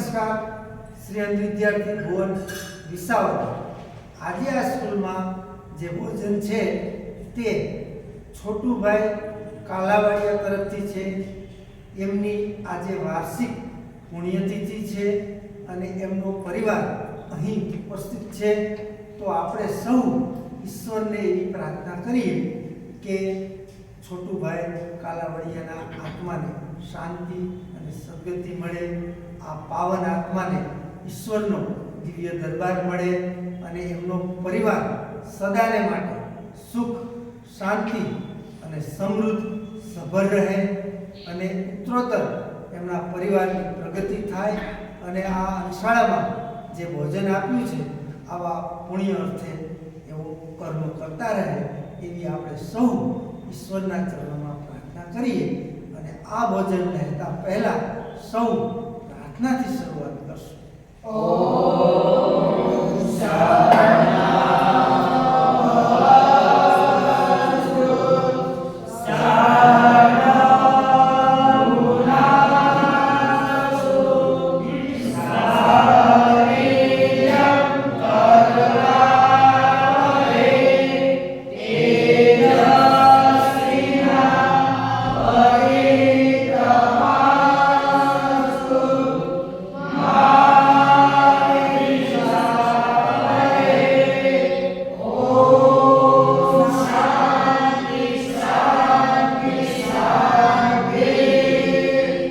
નમસ્કાર. શ્રી અંધ વિદ્યાર્થી ભુવન વિસાવદર. આજે આ સ્કૂલમાં જે ભોજન છે તે છોટુભાઈ કાલાવાડિયા તરફથી છે. એમની આજે વાર્ષિક પુણ્યતિથિ છે અને એમનો પરિવાર અહીં ઉપસ્થિત છે. તો આપણે સૌ ઈશ્વરને એવી પ્રાર્થના કરીએ કે છોટુભાઈ કાલાવડિયાના આત્માને શાંતિ અને સદગતિ મળે. આ પાવન આત્માને ઈશ્વરનો દિવ્ય દરબાર મળે અને એમનો પરિવાર સદાને માટે સુખ, શાંતિ અને સમૃદ્ધ સભર રહે અને ઉત્તરોત્તર એમના પરિવારની પ્રગતિ થાય અને આ શાળામાં જે ભોજન આપ્યું છે, આવા પુણ્ય અર્થે એવો કર્મ કરતા રહે એવી આપણે સૌ ઈશ્વરના ચરણમાં પ્રાર્થના કરીએ અને આ ભોજન રહેતા પહેલાં સૌ પ્રાર્થનાથી શરૂઆત કરશું.